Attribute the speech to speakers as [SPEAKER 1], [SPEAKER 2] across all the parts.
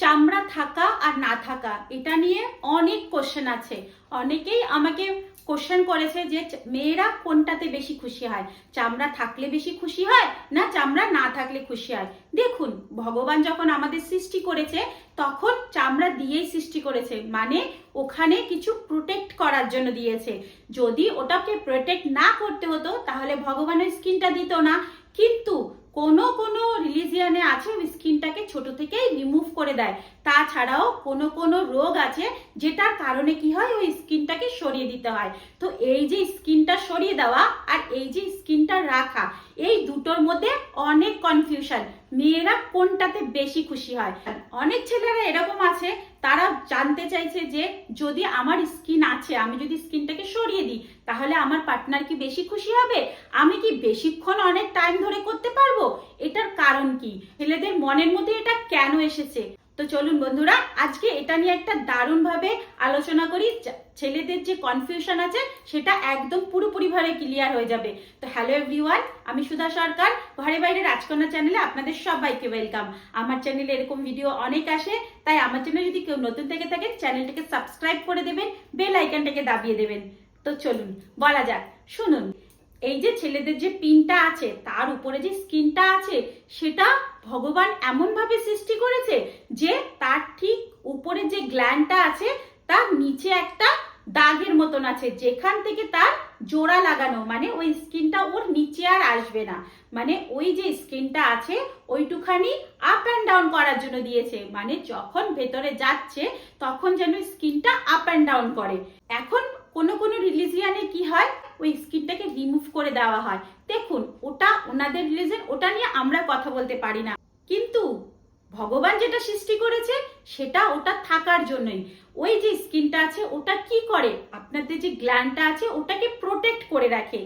[SPEAKER 1] চামড়া থাকা আর না থাকা, এটা নিয়ে অনেক কোশ্চেন আছে। অনেকেই আমাকে কোশ্চেন করেছে যে মেয়েরা কোনটাতে বেশি খুশি হয়? চামড়া থাকলে বেশি খুশি হয় না চামড়া না থাকলে খুশি হয়? দেখুন, ভগবান যখন আমাদের সৃষ্টি করেছে, তখন চামড়া দিয়েই সৃষ্টি করেছে। মানে ওখানে কিছু প্রোটেক্ট করার জন্য দিয়েছে। যদি ওটাকে প্রোটেক্ট না করতে হতো, তাহলে ভগবানের স্কিনটা দিত না। কিন্তু কোনো কোনো রিলিজিয়ানে আছে স্কিনটাকে ছোট থেকেই রিমুভ করে দেয়। তাছাড়াও কোনো কোনো রোগ আছে যেটার কারণে কি হয়, ওই স্কিনটাকে সরিয়ে দিতে হয়। তো এই যে স্কিনটা সরিয়ে দেওয়া আর এই যে স্কিনটা রাখা, এই দুটোর মধ্যে অনেক কনফিউশন মেয়েরা কোনটাতে বেশি খুশি হয়? অনেক ছেলেরা এরকম আছে, তারা জানতে চাইছে যে যদি আমার স্কিন আছে, আমি যদি স্কিনটাকে সরিয়ে দিই, তাহলে আমার পার্টনার কি বেশি খুশি হবে? আমি কি বেশিক্ষণ অনেক টাইম ধরে করতে পারব? এটার কারণ কি? ছেলেদের মনের মধ্যে এটা কেন এসেছে? তো চলুন বন্ধুরা, আজকে এটা নিয়ে একটা দারুণভাবে আলোচনা করি। ছেলেদের যে কনফিউশন আছে, সেটা একদম পুরোপুরিভাবে ক্লিয়ার হয়ে যাবে। তো হ্যালো এভরিওয়ান আমি সুধা সরকার। ঘরে বাইরে রাজকন্যা চ্যানেলে আপনাদের সবাইকে ওয়েলকাম আমার চ্যানেলে এরকম ভিডিও অনেক আসে, তাই আমার চ্যানেলে যদি কেউ নতুন থেকে থাকে চ্যানেলটাকে সাবস্ক্রাইব করে দেবেন বেল আইকনটাকে দাবিয়ে দেবেন। তো চলুন, বলা যাক, শুনুন। এই যে ছেলেদের যে পিনটা আছে, তার উপরে যে স্কিনটা আছে, সেটা ভগবান এমন ভাবে সৃষ্টি করেছে যে তার ঠিক উপরে যে গ্ল্যান্ডটা আছে, তার নিচে একটা দাগের মতন আছে, যেখান থেকে তার জোড়া লাগানো মানে ওই স্কিনটা ওর নিচে আর আসবে না। মানে ওই যে স্কিনটা আছে, ওইটুখানি আপ অ্যান্ড ডাউন করার জন্য দিয়েছে। মানে যখন ভেতরে যাচ্ছে, তখন যেন স্কিনটা আপ অ্যান্ড ডাউন করে। এখন কোনো কোনো রিলিজিয়ানে কি হয় ওই স্কিনটাকে রিমুভ করে দেওয়া হয়। দেখুন, ওটা ওনাদের রিলিজন ওটা নিয়ে আমরা কথা বলতে পারি না। কিন্তু ভগবান যেটা সৃষ্টি করেছে, সেটা ওটা থাকার জন্যই। ওই যে স্কিনটা আছে, ওটা কি করে? আপনাদের যে গ্ল্যান্ডটা আছে, ওটাকে প্রোটেক্ট করে রাখে।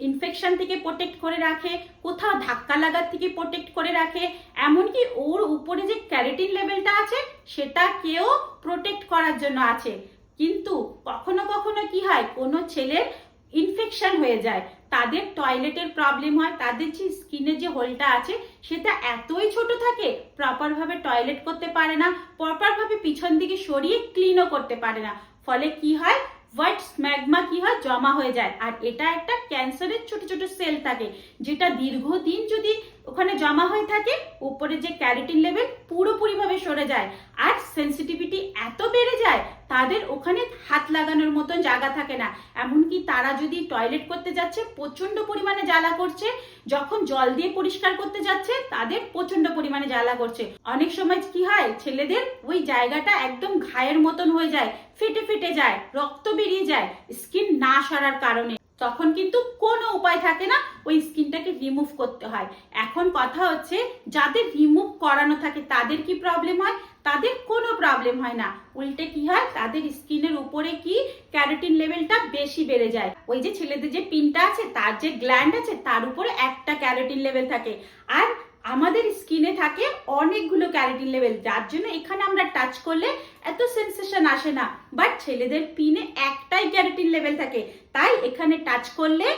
[SPEAKER 1] ইনফেকশন থেকে প্রোটেক্ট করে রাখে, কোথাও ধাক্কা লাগার থেকে প্রোটেক্ট করে রাখে। এমনকি ওর উপরে যে ক্যারেটিন লেভেলটা আছে সেটাকেও প্রোটেক্ট করার জন্য আছে। কিন্তু কখনো কখনো কি হয়, কোনো ছেলের ইনফেকশন হয়ে যায়। তাদের টয়লেটের প্রবলেম হয়, তাদের যে স্কিনের যে হোলটা আছে, সেটা এতই ছোট থাকে প্রপার ভাবে টয়লেট করতে পারে না প্রপার ভাবে পিছন দিকে সরিয়ে ক্লিনও করতে পারে না। ফলে কি হয়? হোয়াইট স্ম্যাগমা কি হয়? জমা হয়ে যায়। আর এটা একটা ক্যান্সারের ছোট ছোট সেল থাকে, যেটা দীর্ঘদিন যদি ওখানে জমা হয়ে থাকে, উপরে যে ক্যারেটিন লেভেল পুরোপুরিভাবে সরে যায়। আর সেন্সিটিভিটি এত বেড়ে যায় তাদের ওখানে হাত লাগানোর মতন জায়গা থাকে না। এমনকি তারা যদি টয়লেট করতে যাচ্ছে প্রচণ্ড পরিমাণে জ্বালা করছে, যখন জল দিয়ে পরিষ্কার করতে যাচ্ছে, তাদের প্রচণ্ড পরিমাণে জ্বালা করছে। অনেক সময় কি হয়, ছেলেদের ওই জায়গাটা একদম ঘায়ের মতন হয়ে যায়, ফেটে ফেটে যায়, রক্ত বেরিয়ে যায় স্কিন না সরার কারণে। তখন কিন্তু কোনো উপায় থাকে না ওই স্কিনটাকে রিমুভ করতে হয়। এখন কথা হচ্ছে, যাদের রিমুভ করানো থাকে তাদের কি প্রবলেম হয়? তাদের কোনো প্রবলেম হয় না। উল্টে কি হয়? তাদের স্কিনের উপরে কি ক্যারোটিন লেভেলটা বেশি বেড়ে যায়। ওই যে ছেলেদের যে পিনটা আছে, তার যে গ্ল্যান্ড আছে, তার উপরে একটা ক্যারোটিন লেভেল থাকে। আর আমাদের স্কিনে থাকে অনেকগুলো ক্যারোটিন লেভেল যার জন্য এখানে আমরা টাচ করলে এত সেন্সেশন আসে না। বাট ছেলেদের পিনে একটাই ক্যারোটিন লেভেল থাকে, তাই এখানে টাচ করলে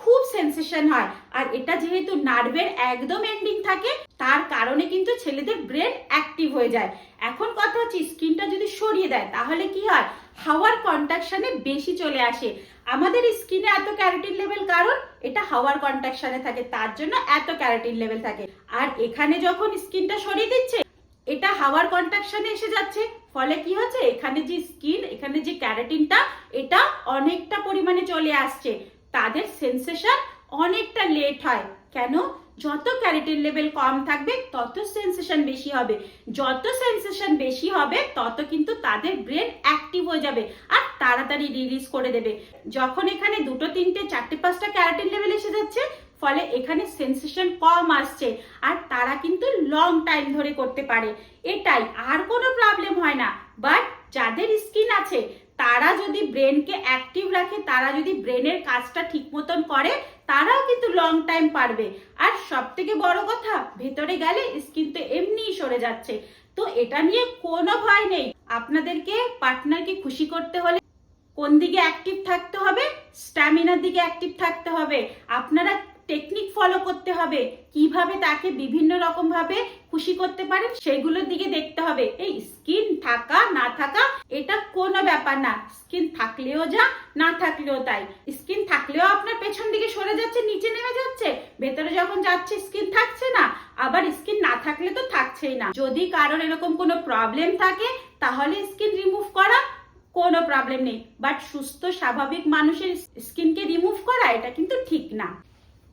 [SPEAKER 1] খুব সেন্সেশন হয়। আর এটা যেহেতু নার্ভের একদম এন্ডিং থাকে, তার কারণে কিন্তু ছেলেদের ব্রেন অ্যাক্টিভ হয়ে যায়। এখন কথা হচ্ছে স্কিনটা যদি সরিয়ে দেয়, তাহলে কি হয়? হাওয়ার কন্ট্রাকশনে বেশি চলে আসে। আমাদের স্কিনে এত ক্যারোটিন লেভেল কারণ এটা হাওয়ার কন্ট্রাকশনে থাকে, তার জন্য এত ক্যারোটিন লেভেল থাকে। আর এখানে যখন স্কিনটা সরিয়ে দিচ্ছে, এটা হাওয়ার কন্ট্রাকশনে এসে যাচ্ছে। ফলে কি হচ্ছে? এখানে যে স্কিন এখানে যে ক্যারাটিনটা এটা অনেকটা পরিমাণে চলে আসছে। তাদের সেন্সেশন অনেকটা লেট হয়। কেন? যত ক্যারেটিন লেভেল কম থাকবে, তত সেন্সেশন বেশি হবে। যত সেন্সেশন বেশি হবে, তত কিন্তু তাদের ব্রেন অ্যাক্টিভ হয়ে যাবে আর তাড়াতাড়ি রিলিজ করে দেবে। যখন এখানে দুটো, তিনটে, চারটে, পাঁচটা ক্যারেটিন লেভেল এসে যাচ্ছে, ফলে এখানে সেন্সেশন কম আসছে আর তারা কিন্তু লং টাইম ধরে করতে পারে। এটাই আর কোনো প্রবলেম হয় না। বাট যাদের স্কিন আছে, তারা যদি ব্রেনকে অ্যাক্টিভ রাখে, তারা যদি ব্রেনের কাজটা ঠিক মতন করে তারাও কিন্তু লং টাইম পারবে। আর সব থেকে বড় কথা, ভেতরে গেলে স্কিন তো এমনিই সরে যাচ্ছে। তো এটা নিয়ে কোনো ভয় নেই। আপনাদেরকে পার্টনারকে খুশি করতে হলে কোন দিকে অ্যাক্টিভ থাকতে হবে স্ট্যামিনার দিকে অ্যাক্টিভ থাকতে হবে। আপনারা টেকনিক ফলো করতে হবে। কীভাবে তাকে বিভিন্ন রকম ভাবে খুশি করতে পারেন, সেগুলোর দিকে দেখতে হবে। এই স্কিন থাকা, না থাকা এটা কোনো ব্যাপার না। স্কিন থাকলেও যা, না থাকলেও তাই। স্কিন থাকলেও আপনার পেছন দিকে সরে যাচ্ছে, নিচে নেমে যাচ্ছে। ভেতরে যখন যাচ্ছে, স্কিন থাকছে না। আবার স্কিন না থাকলে তো থাকছেই না। যদি কারোর এরকম কোনো প্রবলেম থাকে, তাহলে স্কিন রিমুভ করা কোনো প্রবলেম নেই। বাট সুস্থ, স্বাভাবিক মানুষের স্কিনকে রিমুভ করা, এটা কিন্তু ঠিক না।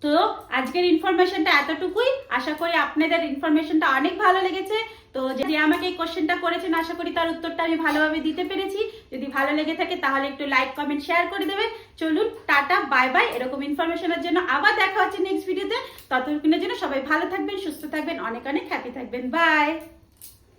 [SPEAKER 1] তো আজকের ইনফরমেশনটা এতটুকুই। আশা করি আপনাদের ইনফরমেশনটা অনেক ভালো লেগেছে। তো যদি আমাকে এই কোশ্চেনটা করেছেন, আশা করি তার উত্তরটা আমি ভালোভাবে দিতে পেরেছি। যদি ভালো লেগে থাকে, তাহলে একটু লাইক কমেন্ট শেয়ার করে দেবেন। চলুন, টাটা বাই বাই এরকম ইনফরমেশনের জন্য আবার দেখা হচ্ছে নেক্সট ভিডিওতে ততক্ষণের জন্য সবাই ভালো থাকবেন, সুস্থ থাকবেন, অনেক অনেক হ্যাপি থাকবেন। বাই